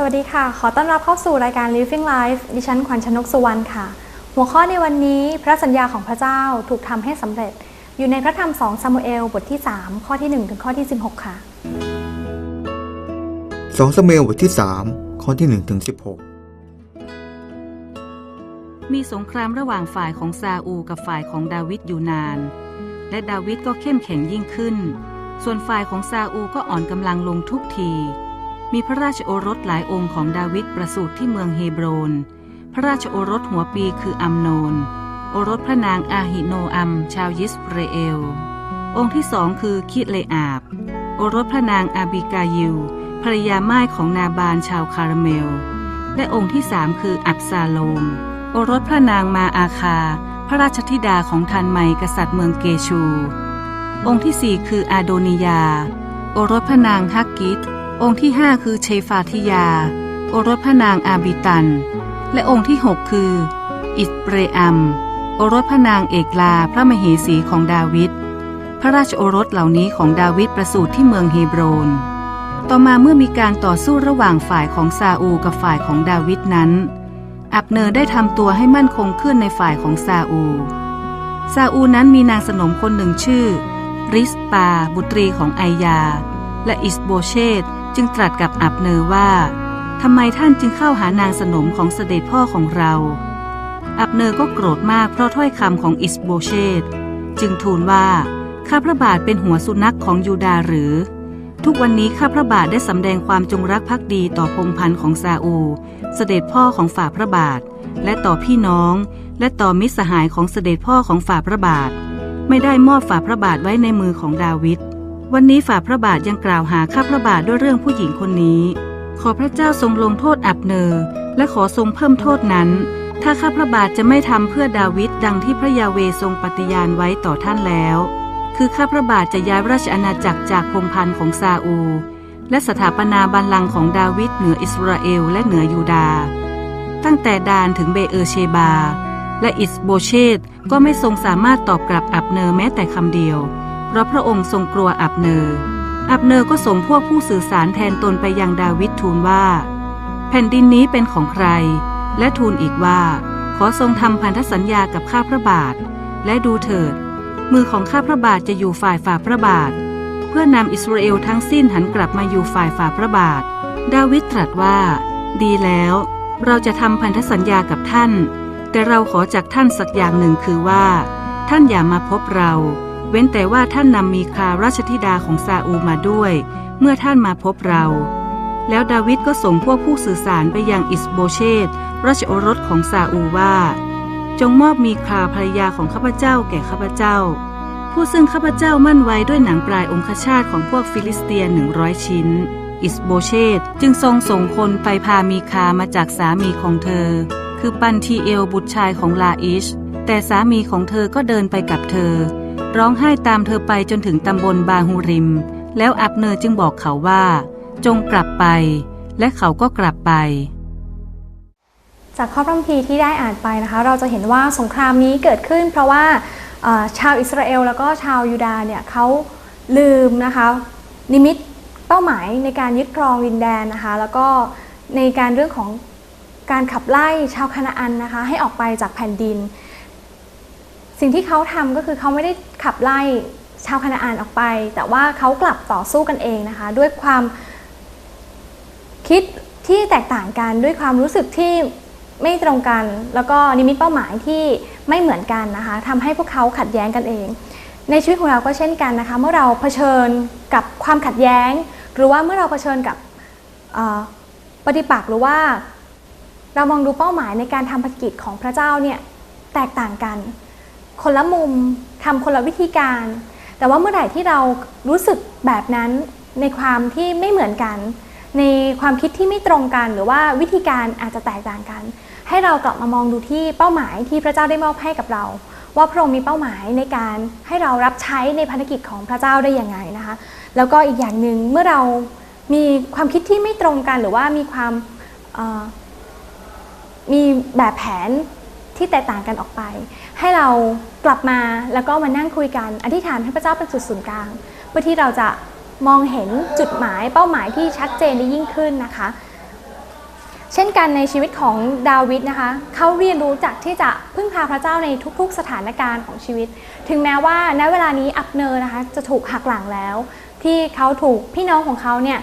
สวัสดีค่ะ ขอต้อนรับเข้าสู่รายการ Living Life ดิฉันขวัญชนกสุวรรณค่ะ หัวข้อในวันนี้พระสัญญาของพระเจ้าถูกทำให้สำเร็จ อยู่ในพระธรรม2ซามูเอลบทที่ 3 ข้อที่ 1 ถึงข้อที่ 16 ค่ะ2สามูเอลบทที่ 3 ข้อที่ 1 ถึง 16 มีสงครามระหว่างฝ่ายของซาอูกับฝ่ายของดาวิดอยู่นาน และดาวิดก็เข้มแข็งยิ่งขึ้น ส่วนฝ่ายของซาอูก็อ่อนกำลังลงทุกที มีพระราชโอรสหลายองค์ของดาวิดประสูติที่เมืองเฮบรน พระราชโอรสหัวปีคืออัมโนน โอรสพระนางอาหิโนอัม ชาวยิสเรเอล องค์ที่สองคือคิเลอาบ โอรสพระนางอาบิกายิลภรรยาม่ายของนาบานชาวคาราเมล และองค์ที่สามคืออับซาโลม โอรสพระนางมาอาคา พระราชธิดาของทันไมกษัตริย์เมืองเกชู องค์ที่สี่คืออาโดนิยา โอรสพระนางฮักกิต องค์ที่ห้าคือเชฟาธิยา โอรสพระนางอาบิตัน และองค์ที่หกคือ อิสเปรอัม โอรสพระนางเอกลาพระมเหสีของดาวิด พระราชโอรสเหล่านี้ของดาวิดประสูติที่เมืองเฮบรน ต่อมาเมื่อมีการต่อสู้ระหว่างฝ่ายของซาอูกับฝ่ายของดาวิดนั้น อับเนอร์ได้ทำตัวให้มั่นคงขึ้นในฝ่ายของซาอูซาอูนั้นมีนางสนมคนหนึ่งชื่อ ริสปา บุตรีของไอยา และอิสโบเชต จึงตรัสกับอับเนอร์ว่าทำไมท่านจึงเข้าหานางสนมของเสด็จพ่อของเรา อับเนอร์ก็โกรธมากเพราะถ้อยคำของอิสโบเชตจึงทูลว่า ข้าพระบาทเป็นหัวสุนัขของยูดาหรือ ทุกวันนี้ข้าพระบาทได้สำแดงความจงรักภักดีต่อพงพันธ์ของซาอู เสด็จพ่อของฝ่าพระบาท และต่อพี่น้อง และต่อมิตรสหายของเสด็จพ่อของฝ่าพระบาท ไม่ได้มอบฝ่าพระบาทไว้ในมือของดาวิด วันนี้ฝ่าพระบาทยังกล่าวหาข้าพระบาทด้วยเรื่องผู้หญิงคนนี้ ขอพระเจ้าทรงลงโทษอับเนอร์และขอทรงเพิ่มโทษนั้น ถ้าข้าพระบาทจะไม่ทำเพื่อดาวิดดังที่พระยาเวทรงปฏิญาณไว้ต่อท่านแล้ว คือข้าพระบาทจะย้ายราชอาณาจักรจากพงพันธ์ของซาอู และสถาปนาบัลลังก์ของดาวิดเหนืออิสราเอลและเหนือยูดาห์ตั้งแต่ดานถึงเบเออเชบา และอิสโบเชตก็ไม่ทรงสามารถตอบกลับอับเนอร์แม้แต่คำเดียว เพราะพระองค์ทรงกลัวอับเนอร์อับเนอร์ก็ส่งพวกผู้สื่อสารแทนตนไปยังดาวิดทูลว่า แผ่นดินนี้เป็นของใคร และทูลอีกว่า ขอทรงทำพันธสัญญากับข้าพระบาท และดูเถิด มือของข้าพระบาทจะอยู่ฝ่ายฝ่าพระบาท เพื่อนำอิสราเอลทั้งสิ้นหันกลับมาอยู่ฝ่ายฝ่าพระบาท ดาวิดตรัสว่า ดีแล้ว เราจะทำพันธสัญญากับท่าน แต่เราขอจากท่านสักอย่างหนึ่งคือว่า ท่านอย่ามาพบเรา เว้นแต่ว่าท่านนำมีคาราชธิดาของซาอูมาด้วย เมื่อท่านมาพบเรา แล้วดาวิดก็ส่งพวกผู้สื่อสารไปยังอิสโบเชตราชโอรสของซาอูว่า จงมอบมีคาภรรยาของข้าพเจ้าแก่ข้าพเจ้า ผู้ซึ่งข้าพเจ้ามั่นไว้ด้วยหนังปลายองคชาตของพวกฟิลิสเตียนหนึ่งร้อยชิ้น อิสโบเชตจึงทรงส่งคนไปพามีคามาจากสามีของเธอ คือปันทีเอลบุตรชายของลาอิชแต่สามีของเธอก็เดินไปกับเธอ ร้องไห้ตามเธอไปจนถึงตำบลบาฮูริม แล้วอับเนอร์จึงบอกเขาว่า จงกลับไป และเขาก็กลับไป จากข้อพระคัมภีร์ที่ได้อ่านไปนะคะ เราจะเห็นว่าสงครามนี้เกิดขึ้น เพราะว่าชาวอิสราเอลแล้วก็ชาวยูดาห์เนี่ยเขาลืมนะคะนิมิตเป้าหมายในการยึดครองดินแดนนะคะ แล้วก็ในการเรื่องของการขับไล่ชาวคานาอันนะคะ ให้ออกไปจากแผ่นดิน สิ่งที่เขาทำก็คือเขาไม่ได้ขับไล่ชาวคานาอันออกไป แต่ว่าเขากลับต่อสู้กันเองนะคะ ด้วยความคิดที่แตกต่างกันด้วยความรู้สึกที่ไม่ตรงกัน แล้วก็นิมิตเป้าหมายที่ไม่เหมือนกันนะคะทำให้พวกเขาขัดแย้งกันเอง ในชีวิตของเราก็เช่นกันนะคะ เมื่อเราเผชิญกับความขัดแย้ง หรือว่าเมื่อเราเผชิญกับปฏิปักษ์หรือว่าเรามองดูเป้าหมายในการทำภารกิจของพระเจ้าเนี่ยแตกต่างกัน คนละมุมทำคนละวิธีการ แต่ว่าเมื่อไหร่ที่เรารู้สึกแบบนั้นในความที่ไม่เหมือนกัน ในความคิดที่ไม่ตรงกัน หรือว่าวิธีการอาจจะแตกต่างกัน ให้เรากลับมามองดูที่เป้าหมายที่พระเจ้าได้มอบให้กับเรา ว่าพระองค์มีเป้าหมายในการให้เรารับใช้ในภารกิจของพระเจ้าได้อยังไงนะคะ แล้วก็อีกอย่างหนึ่งเมื่อเรามีความคิดที่ไม่ตรงกันหรือว่ามีความมีแบบแผน ที่แตกต่างกันออกไป ให้เรากลับมาแล้วก็มานั่งคุยกันอธิษฐานให้พระเจ้าเป็นจุดศูนย์กลาง เพื่อที่เราจะมองเห็นจุดหมายเป้าหมายที่ชัดเจนได้ยิ่งขึ้นนะคะ เช่นกันในชีวิตของดาวิดนะคะเขาเรียนรู้จากที่จะพึ่งพาพระเจ้าในทุกๆ สถานการณ์ของชีวิต ถึงแม้ว่าณเวลานี้อับเนอร์นะคะจะถูกหักหลังแล้ว ที่เขาถูกพี่น้องของเขาเนี่ย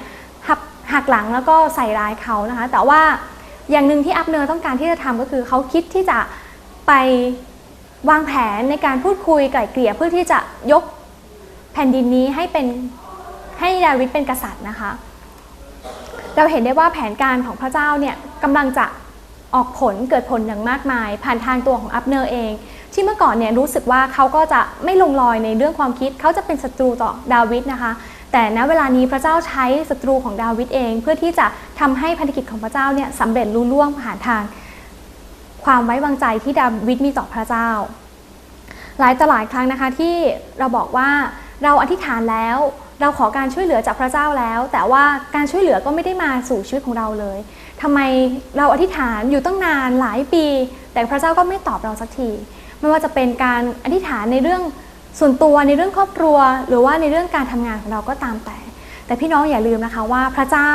หักหักหลังแล้วก็ใส่ร้ายเขานะคะ แต่ว่าอย่างหนึ่งที่อับเนอร์ต้องการที่จะทำก็คือเขาคิดที่จะ ไปวางแผนในการพูดคุยไกล่เกลี่ยเพื่อที่จะยกแผ่นดินนี้ให้เป็นให้ดาวิดเป็นกษัตริย์นะคะ เราเห็นได้ว่าแผนการของพระเจ้าเนี่ยกำลังจะออกผลเกิดผลอย่างมากมาย ผ่านทางตัวของอับเนอร์เอง ที่เมื่อก่อนเนี่ยรู้สึกว่าเขาก็จะไม่ลงรอยในเรื่องความคิด เขาจะเป็นศัตรูต่อดาวิดนะคะ แต่ณเวลานี้พระเจ้าใช้ศัตรูของดาวิดเอง เพื่อที่จะทำให้พันธกิจของพระเจ้าเนี่ยสำเร็จลุล่วงผ่านทาง ความไว้วางใจที่ดาวิดมีต่อพระเจ้า หลายต่อหลายครั้งนะคะที่เราบอกว่าเราอธิษฐานแล้วเราขอการช่วยเหลือจากพระเจ้าแล้ว แต่ว่าการช่วยเหลือก็ไม่ได้มาสู่ชีวิตของเราเลยทำไมเราอธิษฐานอยู่ตั้งนานหลายปี แต่พระเจ้าก็ไม่ตอบเราสักที ไม่ว่าจะเป็นการอธิษฐานในเรื่องส่วนตัวในเรื่องครอบครัว หรือว่าในเรื่องการทำงานของเราก็ตามแต่ แต่พี่น้องอย่าลืมนะคะว่าพระเจ้า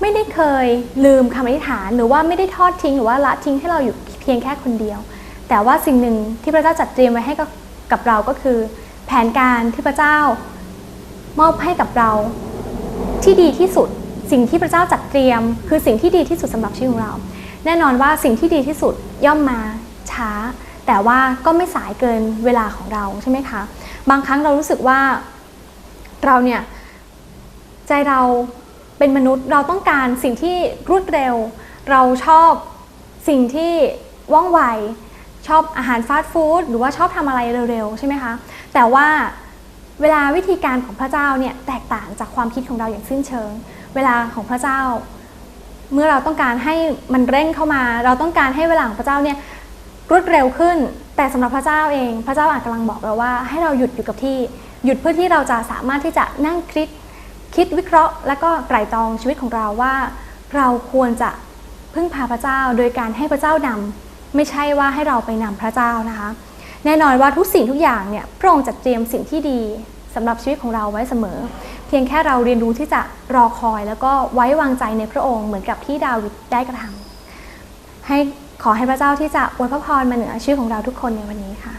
ไม่ได้เคยลืมคำอธิษฐาน หรือว่าไม่ได้ทอดทิ้งหรือว่าละทิ้งให้เราอยู่ พียงแค่คนเดียว แต่ว่าสิ่งหนึ่งที่พระเจ้าจัดเตรียมไว้ให้กับกับเราก็คือ แผนการที่พระเจ้ามอบให้กับเราที่ดีที่สุด สิ่งที่พระเจ้าจัดเตรียม คือสิ่งที่ดีที่สุดสำหรับชีวิตของเรา แน่นอนว่าสิ่งที่ดีที่สุดย่อมมาช้า แต่ว่าก็ไม่สายเกินเวลาของเราใช่ไหมคะบางครั้งเรารู้สึกว่าเราเนี่ยใจเราเป็นมนุษย์เราต้องการสิ่งที่รวดเร็ว เราชอบสิ่งที่ ว่องไว ชอบอาหารฟาสต์ฟู้ดหรือว่าชอบทำอะไรเร็วๆ ใช่ไหมคะ แต่ว่าเวลาวิธีการของพระเจ้าเนี่ยแตกต่างจากความคิดของเราอย่างสิ้นเชิง เวลาของพระเจ้า เมื่อเราต้องการให้มันเร่งเข้ามา เราต้องการให้เวลาของพระเจ้าเนี่ยรวดเร็วขึ้น แต่สำหรับพระเจ้าเอง พระเจ้าอาจกำลังบอกเราว่าให้เราหยุดอยู่กับที่ หยุดเพื่อที่เราจะสามารถที่จะนั่งคิดคิดวิเคราะห์ และก็ไตร่ตรองชีวิตของเราว่า เราควรจะพึ่งพาพระเจ้าโดยการให้พระเจ้านำ ไม่ใช่ว่าให้เราไปนำพระเจ้านะคะ แน่นอนว่าทุกสิ่งทุกอย่างเนี่ยพระองค์จัดเตรียมสิ่งที่ดีสำหรับชีวิตของเราไว้เสมอ เพียงแค่เราเรียนรู้ที่จะรอคอย แล้วก็ไว้วางใจในพระองค์เหมือนกับที่ดาวิดได้กระทำให้ขอให้พระเจ้าที่จะอวยพระพรมาเหนือชีวิตของเราทุกคนในวันนี้ค่ะ